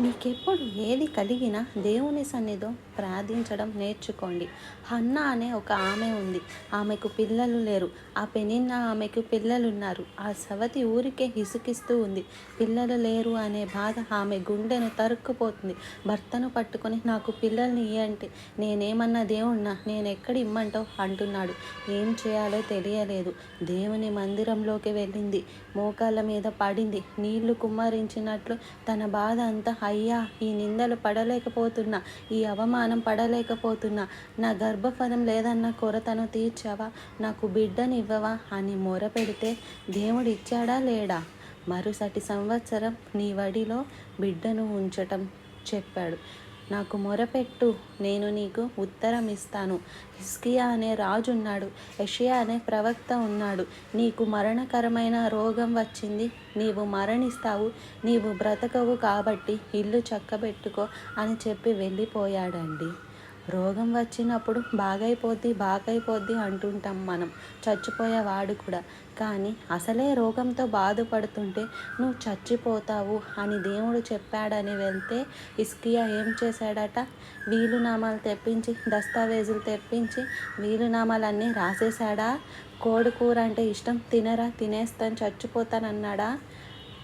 మీకెప్పుడు ఏది కలిగినా దేవుని సన్నిధో ప్రార్థించడం నేర్చుకోండి. హన్న అనే ఒక ఆమె ఉంది. ఆమెకు పిల్లలు లేరు. ఆ పెనిన్న ఆమెకు పిల్లలు ఉన్నారు ఆ సవతి ఊరికే హిసుకిస్తూ ఉంది. పిల్లలు లేరు అనే బాధ ఆమె గుండెను తరుక్కుపోతుంది. భర్తను పట్టుకొని నాకు పిల్లల్ని ఇయ్యంటే నేనేమన్నా దేవుణ్ణా? నేను ఎక్కడ ఇమ్మంటావు అంటున్నాడు. ఏం చేయాలో తెలియలేదు. దేవుని మందిరంలోకి వెళ్ళింది. మోకాళ్ళ మీద పడింది. నీళ్ళు కుమ్మరించినట్లు తన బాధ అంతా అయ్యా ఈ నిందలు పడలేకపోతున్నా ఈ అవమానం పడలేకపోతున్నా నా గర్భఫలం లేదన్న కొరతను తీర్చావా? నాకు బిడ్డనివ్వవా అని మొర పెడితే దేవుడు ఇచ్చాడా లేడా? మరుసటి సంవత్సరం నీ వడిలో బిడ్డను ఉంచటం చెప్పాడు. నాకు మొరపెట్టు నేను నీకు ఉత్తరం ఇస్తాను హిస్కియా అనే రాజు ఉన్నాడు యషియా అనే ప్రవక్త ఉన్నాడు. నీకు మరణకరమైన రోగం వచ్చింది నీవు మరణిస్తావు నీవు బ్రతకవు కాబట్టి ఇల్లు చక్కబెట్టుకో అని చెప్పి వెళ్ళిపోయాడండి. రోగం వచ్చినప్పుడు బాగైపోద్ది బాగైపోద్ది అంటుంటాం మనం. చచ్చిపోయేవాడు కూడా. కానీ అసలే రోగంతో బాధపడుతుంటే నువ్వు చచ్చిపోతావు అని దేవుడు చెప్పాడని వెళ్తే ఇస్కియా ఏం చేశాడట? వీలునామాలు తెప్పించి దస్తావేజులు తెప్పించి వీలునామాలన్నీ రాసేశాడా? కోడి కూర అంటే ఇష్టం తినరా? తినేస్తాను చచ్చిపోతానన్నాడా?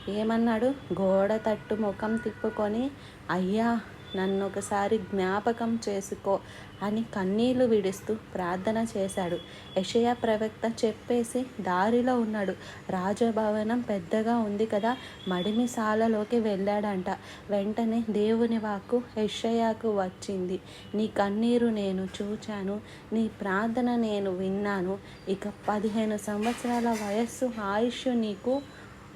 ఏమన్నాడు? గోడ తట్టు ముఖం తిప్పుకొని అయ్యా నన్ను ఒకసారి జ్ఞాపకం చేసుకో అని కన్నీళ్ళు విడుస్తూ ప్రార్థన చేశాడు. యషయా ప్రవక్త చెప్పేసి దారిలో ఉన్నాడు. రాజభవనం పెద్దగా ఉంది కదా మడిమిసాలలోకి వెళ్ళాడంట. వెంటనే దేవుని వాక్కు యషయాకు వచ్చింది. నీ కన్నీరు నేను చూచాను నీ ప్రార్థన నేను విన్నాను. ఇక పదిహేను సంవత్సరాల వయస్సు ఆయుష్ నీకు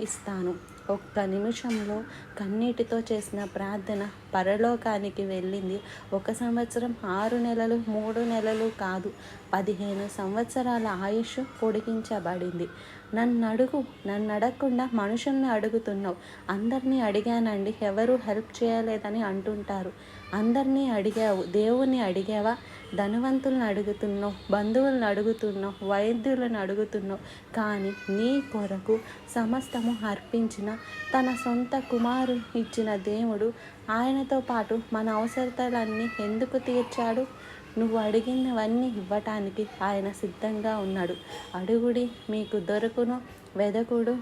ఇస్తాను. ఒక్క నిమిషంలో కన్నీటితో చేసిన ప్రార్థన పరలోకానికి వెళ్ళింది. ఒక సంవత్సరం ఆరు నెలలు మూడు నెలలు కాదు పదిహేను సంవత్సరాల ఆయుష్ పొడిగించబడింది. నన్ను అడుగు నన్ను అడగకుండా మనుషుల్ని అడుగుతున్నావు. అందరినీ అడిగానండి. ఎవరు హెల్ప్ చేయలేదని అంటుంటారు. అందరినీ అడిగావు. దేవుణ్ణి అడిగావా? ధనవంతులను అడుగుతున్నావు. బంధువులను అడుగుతున్నావు. వైద్యులను అడుగుతున్నావు. కానీ నీ కొరకు సమస్తము అర్పించిన తన సొంత కుమారు ఇచ్చిన దేవుడు ఆయనతో పాటు మన అవసరతలన్నీ ఎందుకు తీర్చాడు? నువ్వు అడిగినవన్నీ ఇవ్వటానికి ఆయన సిద్ధంగా ఉన్నాడు. అడుగుడి మీకు దొరుకును వెదకుడు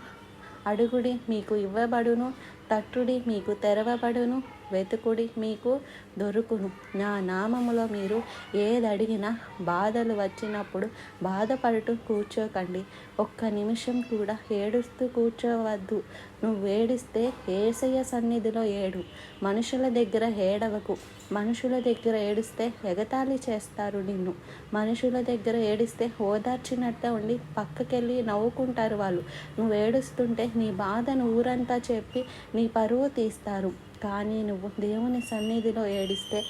అడుగుడి మీకు ఇవ్వబడును తట్టుడి మీకు తెరవబడును వెతుకుడి మీకు దొరుకును. నా నామములో మీరు ఏదడిగినా బాధలు వచ్చినప్పుడు బాధపడుతూ కూర్చోకండి. ఒక్క నిమిషం కూడా ఏడుస్తూ కూర్చోవద్దు. నువ్వు ఏడిస్తే ఏసయ్య సన్నిధిలో ఏడు. మనుషుల దగ్గర ఏడవకు. మనుషుల దగ్గర ఏడిస్తే ఎగతాళి చేస్తారు నిన్ను. మనుషుల దగ్గర ఏడిస్తే ఓదార్చినట్టే ఉండి పక్కకెళ్ళి నవ్వుకుంటారు వాళ్ళు. నువ్వు ఏడుస్తుంటే నీ బాధను ఊరంతా చెప్పి నీ పరువు తీస్తారు. కానీ నువ్వు దేవుని సన్నిధిలో ఏడిస్తే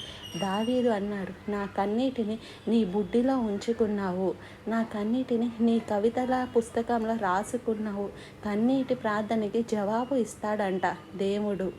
దావీదు అన్నాడు నా కన్నీటిని నీ బుడ్డిలో ఉంచుకున్నావు. నా కన్నీటిని నీ కవితల పుస్తకంలో రాసుకున్నావు. కన్నీటి ప్రార్థనకి జవాబు ఇస్తాడంట దేవుడు.